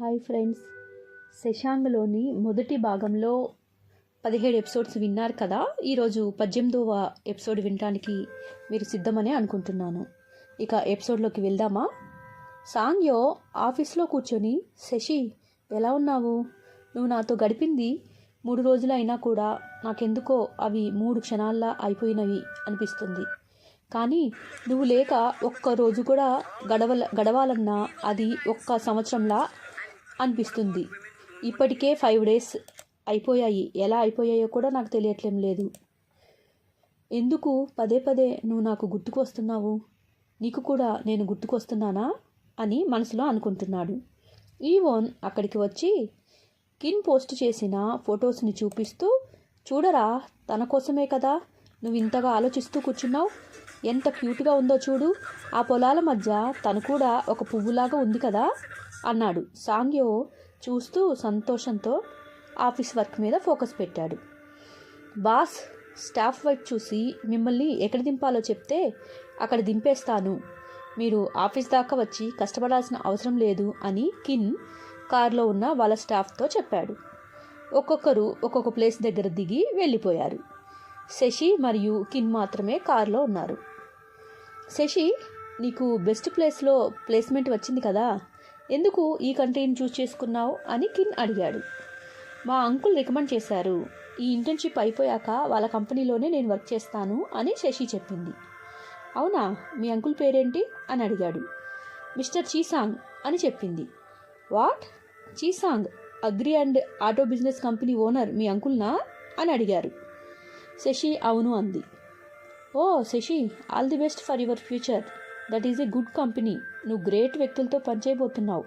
Hi friends. శశాంగ్లోని మొదటి భాగంలో పదిహేడు ఎపిసోడ్స్ విన్నారు కదా? ఈరోజు పద్దెనిమిదవ ఎపిసోడ్ వినడానికి మీరు సిద్ధమనే అనుకుంటున్నాను. ఇక ఎపిసోడ్లోకి వెళ్దామా? సాంగ్యో ఆఫీస్లో కూర్చొని శశి ఎలా ఉన్నావు? నువ్వు నాతో గడిపింది మూడు రోజులు అయినా కూడా నాకెందుకో అవి మూడు క్షణాల్లో అయిపోయినవి అనిపిస్తుంది. కానీ నువ్వు లేక ఒక్క రోజు కూడా గడవల గడవాలన్నా అది ఒక్క సంవత్సరంలా అనిపిస్తుంది. ఇప్పటికే ఫైవ్ డేస్ అయిపోయాయి. ఎలా అయిపోయాయో కూడా నాకు తెలియట్లేం లేదు. ఎందుకు పదే పదే నువ్వు నాకు గుర్తుకు వస్తున్నావు నీకు కూడా నేను గుర్తుకొస్తున్నానా? అని మనసులో అనుకుంటున్నాడు. ఈవోన్ అక్కడికి వచ్చి కిన్ పోస్ట్ చేసిన ఫొటోస్ని చూపిస్తూ చూడరా తన కోసమే కదా నువ్వు ఇంతగా ఆలోచిస్తూ కూర్చున్నావు? ఎంత క్యూట్గా ఉందో చూడు. ఆ పొలాల మధ్య తను కూడా ఒక పువ్వులాగా ఉంది కదా. అన్నాడు. సాంగ్యో చూస్తూ సంతోషంతో ఆఫీస్ వర్క్ మీద ఫోకస్ పెట్టాడు. బాస్ స్టాఫ్ వైపు చూసి మిమ్మల్ని ఎక్కడ దింపాలో చెప్తే అక్కడ దింపేస్తాను. మీరు ఆఫీస్ దాకా వచ్చి కష్టపడాల్సిన అవసరం లేదు అని కిన్ కారులో ఉన్న వాళ్ళ స్టాఫ్తో చెప్పాడు. ఒక్కొక్కరు ఒక్కొక్క ప్లేస్ దగ్గర దిగి వెళ్ళిపోయారు. శశి మరియు కిన్ మాత్రమే కారులో ఉన్నారు. శశి నీకు బెస్ట్ ప్లేస్లో ప్లేస్మెంట్ వచ్చింది కదా? ఎందుకు ఈ కంట్రీని చూస్ చేసుకున్నావు అని కిన్ అడిగాడు. మా అంకుల్ రికమెండ్ చేశారు. ఈ ఇంటర్న్షిప్ అయిపోయాక వాళ్ళ కంపెనీలోనే నేను వర్క్ చేస్తాను అని శశి చెప్పింది. అవునా? మీ అంకుల్ పేరేంటి? అని అడిగాడు. మిస్టర్ చీసాంగ్ అని చెప్పింది. What? Cheesang agri and auto business company owner మీ అంకుల్నా? అని అడిగారు. శశి అవును అంది. ఓ Sasi all the best for your future. That is a good company. నువ్వు గ్రేట్ వ్యక్తులతో పనిచేయబోతున్నావు.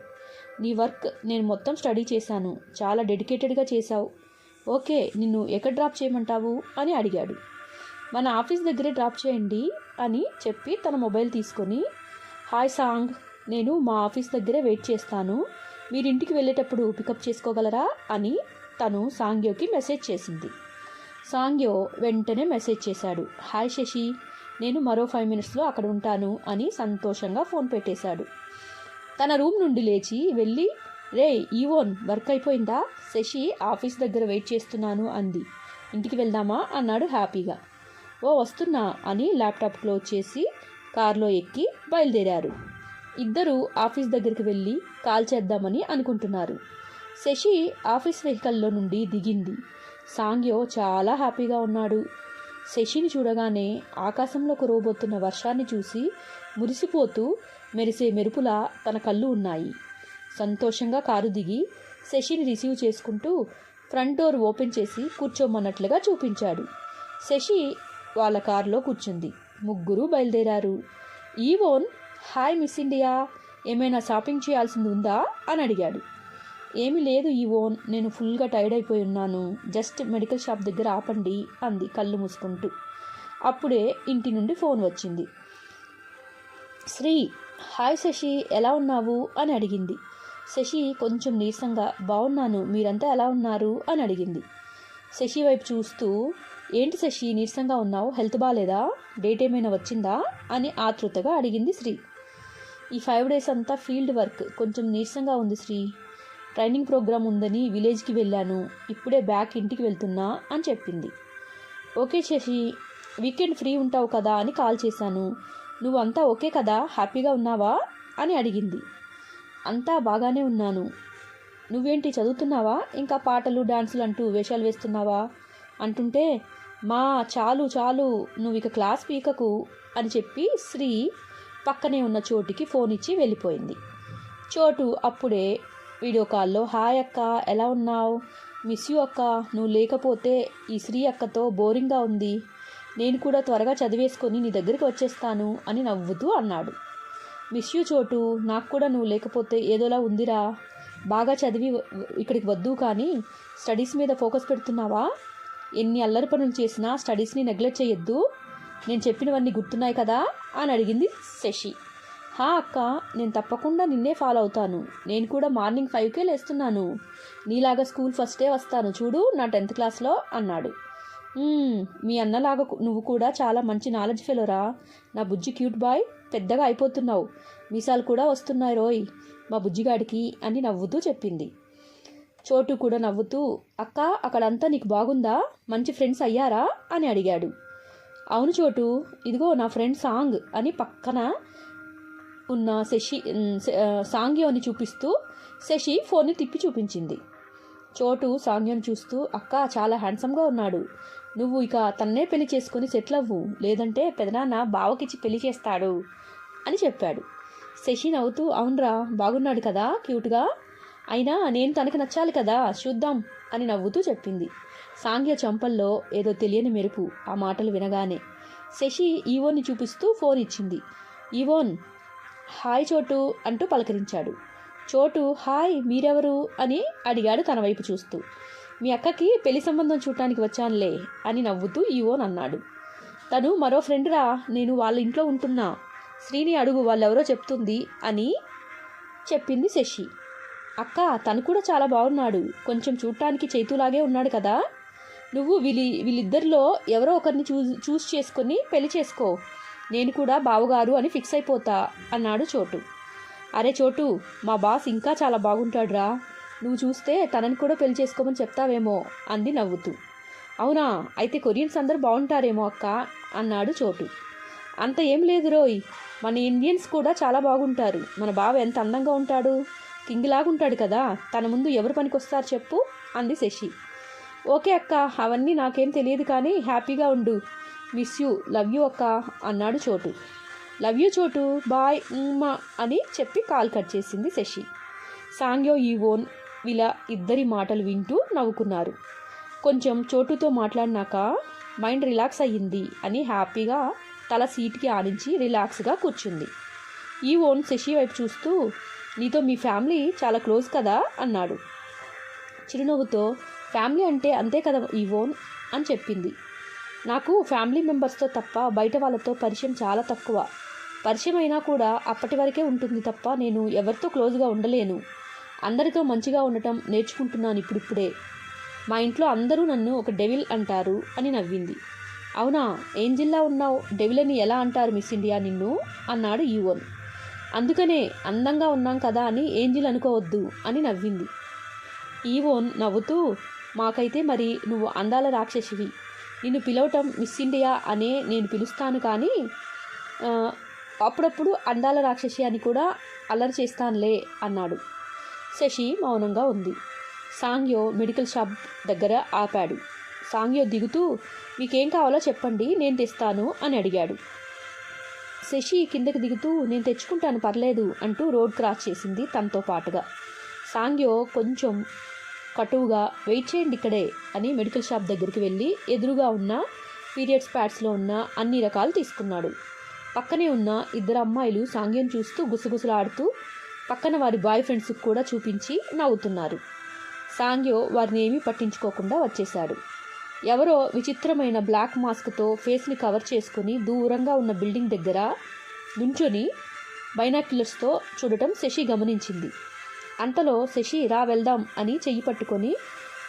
నీ వర్క్ నేను మొత్తం స్టడీ చేశాను. చాలా డెడికేటెడ్గా చేశావు. ఓకే నిన్ను ఎక్కడ డ్రాప్ చేయమంటావు? అని అడిగాడు. మన ఆఫీస్ దగ్గరే డ్రాప్ చేయండి అని చెప్పి తన మొబైల్ తీసుకొని హాయ్ సాంగ్ నేను మా ఆఫీస్ దగ్గరే వెయిట్ చేస్తాను. మీరు ఇంటికి వెళ్ళేటప్పుడు పికప్ చేసుకోగలరా? అని తను సాంగ్యోకి మెసేజ్ చేసింది. సాంగ్యో వెంటనే మెసేజ్ చేశాడు. హాయ్ శశి నేను మరో ఫైవ్ మినిట్స్లో అక్కడ ఉంటాను అని సంతోషంగా ఫోన్ పెట్టేశాడు. తన రూమ్ నుండి లేచి వెళ్ళి రే ఈవోన్ వర్క్ అయిపోయిందా? శశి ఆఫీస్ దగ్గర వెయిట్ చేస్తున్నాను అంది. ఇంటికి వెళ్దామా? అన్నాడు హ్యాపీగా. ఓ వస్తున్నా అని ల్యాప్టాప్ క్లోజ్ చేసి కారులో ఎక్కి బయలుదేరారు. ఇద్దరూ ఆఫీస్ దగ్గరికి వెళ్ళి కాల్ చేద్దామని అనుకుంటున్నారు. శశి ఆఫీస్ వెహికల్లో నుండి దిగింది. సాంగ్యో చాలా హ్యాపీగా ఉన్నాడు. శశిని చూడగానే ఆకాశంలో కురవబోతున్న వర్షాన్ని చూసి మురిసిపోతూ మెరిసే మెరుపులా తన కళ్ళు ఉన్నాయి. సంతోషంగా కారు దిగి శశిని రిసీవ్ చేసుకుంటూ ఫ్రంట్ డోర్ ఓపెన్ చేసి కూర్చోమన్నట్లుగా చూపించాడు. శశి వాళ్ళ కారులో కూర్చుంది. ముగ్గురు బయలుదేరారు. ఈవోన్ హాయ్ మిస్ ఇండియా ఏమైనా షాపింగ్ చేయాల్సింది ఉందా? అని అడిగాడు. ఏమీ లేదు ఈ ఓన్ నేను ఫుల్గా టైర్డ్ అయిపోయి ఉన్నాను. జస్ట్ మెడికల్ షాప్ దగ్గర ఆపండి అంది కళ్ళు మూసుకుంటూ. అప్పుడే ఇంటి నుండి ఫోన్ వచ్చింది. శ్రీ హాయ్ శశి ఎలా ఉన్నావు? అని అడిగింది. శశి కొంచెం నీరసంగా బాగున్నాను మీరంతా ఎలా ఉన్నారు? అని అడిగింది. శశి వైపు చూస్తూ ఏంటి శశి నీరసంగా ఉన్నావు? హెల్త్ బాగాలేదా డేట్ ఏమైనా వచ్చిందా? అని ఆతృతగా అడిగింది శ్రీ. ఈ ఫైవ్ డేస్ అంతా ఫీల్డ్ వర్క్ కొంచెం నీరసంగా ఉంది శ్రీ. ట్రైనింగ్ ప్రోగ్రామ్ ఉందని విలేజ్కి వెళ్ళాను. ఇప్పుడే బ్యాక్ ఇంటికి వెళ్తున్నా అని చెప్పింది. ఓకే చేసి వీకెండ్ ఫ్రీ ఉంటావు కదా అని కాల్ చేశాను. నువ్వు అంతా ఓకే కదా? హ్యాపీగా ఉన్నావా? అని అడిగింది. అంతా బాగానే ఉన్నాను. నువ్వేంటి చదువుతున్నావా? ఇంకా పాటలు డాన్సులు అంటూ వేషాలు వేస్తున్నావా? అంటుంటే మా చాలు చాలు నువ్వు ఇక క్లాస్ పీకకు అని చెప్పి శ్రీ పక్కనే ఉన్న చోటుకి ఫోన్ ఇచ్చి వెళ్ళిపోయింది. చోటు అప్పుడే వీడియో కాల్లో హాయ్ అక్క ఎలా ఉన్నావు? మిస్ యూ అక్క నువ్వు లేకపోతే ఈ శ్రీ అక్కతో బోరింగ్గా ఉంది. నేను కూడా త్వరగా చదివేసుకొని నీ దగ్గరికి వచ్చేస్తాను అని నవ్వుతూ అన్నాడు. మిస్ యూ చోటు నాకు కూడా నువ్వు లేకపోతే ఏదోలా ఉందిరా. బాగా చదివి ఇక్కడికి వద్దు కానీ స్టడీస్ మీద ఫోకస్ పెడుతున్నావా? ఎన్ని అల్లరి పనులు చేసినా స్టడీస్ని నెగ్లెక్ట్ చేయొద్దు నేను చెప్పినవన్నీ గుర్తున్నాయి కదా అని అడిగింది శశి. హా అక్క నేను తప్పకుండా నిన్నే ఫాలో అవుతాను. నేను కూడా మార్నింగ్ ఫైవ్కే లేస్తున్నాను. నీలాగా స్కూల్ ఫస్టే వస్తాను చూడు నా టెన్త్ క్లాస్లో అన్నాడు. మీ అన్నలాగా నువ్వు కూడా చాలా మంచి నాలెడ్జ్ ఫెలోరా. నా బుజ్జి క్యూట్ బాయ్ పెద్దగా అయిపోతున్నావు. మీసాలు కూడా వస్తున్నాయి రోయ్. మా బుజ్జిగాడికి అని నవ్వుతూ చెప్పింది. చోటు కూడా నవ్వుతూ అక్క అక్కడంతా నీకు బాగుందా? మంచి ఫ్రెండ్స్ అయ్యారా? అని అడిగాడు. అవును చోటు ఇదిగో నా ఫ్రెండ్ సాంగ్ అని పక్కన ఉన్న శశి సాంగ్యోని చూపిస్తూ శశి ఫోన్ని తిప్పి చూపించింది. చోటు సాంగ్యోని చూస్తూ అక్క చాలా హ్యాండ్సమ్గా ఉన్నాడు. నువ్వు ఇక తన్నే పెళ్ళి చేసుకుని సెటిల్ అవ్వు. లేదంటే పెదనాన్న బావకిచ్చి పెళ్ళి చేస్తాడు అని చెప్పాడు. శశి నవ్వుతూ అవునరా బాగున్నాడు కదా క్యూట్గా. అయినా నేను తనకి నచ్చాలి కదా చూద్దాం అని నవ్వుతూ చెప్పింది. సాంగ్య చంపల్లో ఏదో తెలియని మెరుపు ఆ మాటలు వినగానే శశి ఈవోని చూపిస్తూ ఫోన్ ఇచ్చింది. ఈవోన్ హాయ్ చోటు అంటూ పలకరించాడు. చోటు హాయ్ మీరెవరు? అని అడిగాడు తన వైపు చూస్తూ. మీ అక్కకి పెళ్ళి సంబంధం చూడటానికి వచ్చానులే అని నవ్వుతూ ఈవోన్ అన్నాడు తను మరో ఫ్రెండ్ రా నేను వాళ్ళ ఇంట్లో ఉంటున్నా. శ్రీని అడుగు వాళ్ళెవరో చెప్తుంది అని చెప్పింది శశి. అక్క తను కూడా చాలా బాగున్నాడు. కొంచెం చూడటానికి చేతులాగే ఉన్నాడు కదా. నువ్వు వీళ్ళి వీళ్ళిద్దరిలో ఎవరో ఒకరిని చూ చూస్ చేసుకొని పెళ్ళి చేసుకో. నేను కూడా బావగారు అని ఫిక్స్ అయిపోతా అన్నాడు చోటు. అరే చోటు మా బాస్ ఇంకా చాలా బాగుంటాడురా. నువ్వు చూస్తే తనని కూడా పెళ్ళి చేసుకోమని చెప్తావేమో అంది నవ్వుతూ. అవునా అయితే కొరియన్స్ అందరు బాగుంటారేమో అక్క అన్నాడు చోటు. అంత ఏం లేదు రోయ్ మన ఇండియన్స్ కూడా చాలా బాగుంటారు. మన బావ ఎంత అందంగా ఉంటాడు? కింగిలాగుంటాడు కదా తన ముందు ఎవరు పనికొస్తారు చెప్పు అంది శశి. ఓకే అక్క అవన్నీ నాకేం తెలియదు కానీ హ్యాపీగా ఉండు మిస్ యూ లవ్ యూ అక్క అన్నాడు చోటు. లవ్ యూ చోటు బాయ్ ఉమ్మా అని చెప్పి కాల్ కట్ చేసింది శశి. సాంగ్యో ఈవోన్ ఇలా ఇద్దరి మాటలు వింటూ నవ్వుకున్నారు. కొంచెం చోటుతో మాట్లాడినాక మైండ్ రిలాక్స్ అయ్యింది అని హ్యాపీగా తల సీట్కి ఆడించి రిలాక్స్గా కూర్చుంది. ఈ ఓన్ శశి వైపు చూస్తూ నీతో మీ ఫ్యామిలీ చాలా క్లోజ్ కదా అన్నాడు. చిరునవ్వుతో ఫ్యామిలీ అంటే అంతే కదా ఈ ఓన్ అని చెప్పింది. నాకు ఫ్యామిలీ మెంబర్స్తో తప్ప బయట వాళ్ళతో పరిచయం చాలా తక్కువ. పరిచయం అయినా కూడా అప్పటి వరకే ఉంటుంది తప్ప నేను ఎవరితో క్లోజ్గా ఉండలేను. అందరితో మంచిగా ఉండటం నేర్చుకుంటున్నాను ఇప్పుడిప్పుడే. మా ఇంట్లో అందరూ నన్ను ఒక డెవిల్ అంటారు అని నవ్వింది. అవునా? ఏం జిల్లా ఉన్నావు? డెవిల్ అని ఎలా అంటారు మిస్ ఇండియా నిన్ను? అన్నాడు ఈవోన్. అందుకనే అందంగా ఉన్నాం కదా అని ఏంజిల్ అనుకోవద్దు అని నవ్వింది. ఈవోన్ నవ్వుతూ మాకైతే మరి నువ్వు అందాల రాక్షసివి. నిన్ను పిలవటం మిస్ ఇండియా అనే నేను పిలుస్తాను కానీ అప్పుడప్పుడు అందాల రాక్షసి అని కూడా అల్లరి చేస్తానులే అన్నాడు. శశి మౌనంగా ఉంది. సాంగ్యో మెడికల్ షాప్ దగ్గర ఆపాడు. సాంగ్యో దిగుతూ మీకేం కావాలో చెప్పండి నేను తెస్తాను అని అడిగాడు. శశి కిందకి దిగుతూ నేను తెచ్చుకుంటాను పర్లేదు అంటూ రోడ్ క్రాస్ చేసింది తనతో పాటుగా. సాంగ్యో కొంచెం కటువుగా వెయిట్ చేయండి ఇక్కడే అని మెడికల్ షాప్ దగ్గరికి వెళ్ళి ఎదురుగా ఉన్న పీరియడ్స్ ప్యాడ్స్లో ఉన్న అన్ని రకాలు తీసుకున్నాడు. పక్కనే ఉన్న ఇద్దరు అమ్మాయిలు సాంగ్యం చూస్తూ గుసగుసలాడుతూ పక్కన వారి బాయ్ ఫ్రెండ్స్కి కూడా చూపించి నవ్వుతున్నారు. సాంగ్యో వారిని ఏమీ పట్టించుకోకుండా వచ్చేశాడు. ఎవరో విచిత్రమైన బ్లాక్ మాస్క్తో ఫేస్ని కవర్ చేసుకుని దూరంగా ఉన్న బిల్డింగ్ దగ్గర నుంచొని బైనాక్యులర్స్తో చూడటం శశి గమనించింది. అంతలో శశి రా వెళ్దాం అని చెయ్యి పట్టుకొని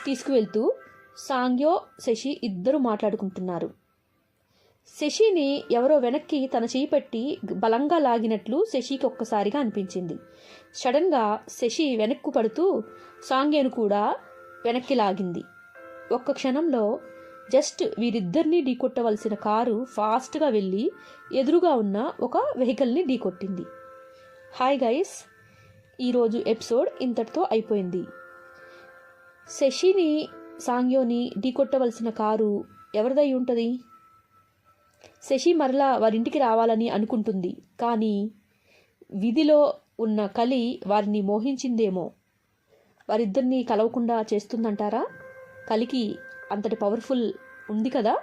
తీసుకువెళ్తూ సాంగ్యో శశి ఇద్దరు మాట్లాడుకుంటున్నారు. శశిని ఎవరో వెనక్కి తన చేయి పెట్టి బలంగా లాగినట్లు శశికి ఒక్కసారిగా అనిపించింది. సడన్గా శశి వెనక్కు పడుతూ సాంగ్యను కూడా వెనక్కి లాగింది. ఒక్క క్షణంలో జస్ట్ వీరిద్దరినీ ఢీకొట్టవలసిన కారు ఫాస్ట్గా వెళ్ళి ఎదురుగా ఉన్న ఒక వెహికల్ని ఢీకొట్టింది. హాయ్ గైస్ ఈరోజు ఎపిసోడ్ ఇంతటితో అయిపోయింది. శశిని సాంగ్యోని ఢీకొట్టవలసిన కారు ఎవరిదై ఉంటుంది? శశి మరలా వారింటికి రావాలని అనుకుంటుంది కానీ విధిలో ఉన్న కలి వారిని మోహించిందేమో. వారిద్దరిని కలవకుండా చేస్తుందంటారా? కలికి అంతటి పవర్ఫుల్ ఉంది కదా?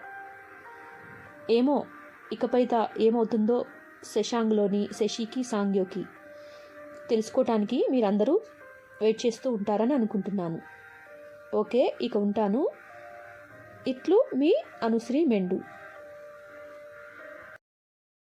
ఏమో ఇకపైత ఏమవుతుందో శశాంగ్లోని శశికి సాంగ్యోకి. తెలుసుకోవటానికి మీరందరూ వెయిట్ చేస్తూ ఉంటారని అనుకుంటున్నాను. ఓకే ఇక ఉంటాను. ఇట్లు మీ అనుశ్రీ మెండు.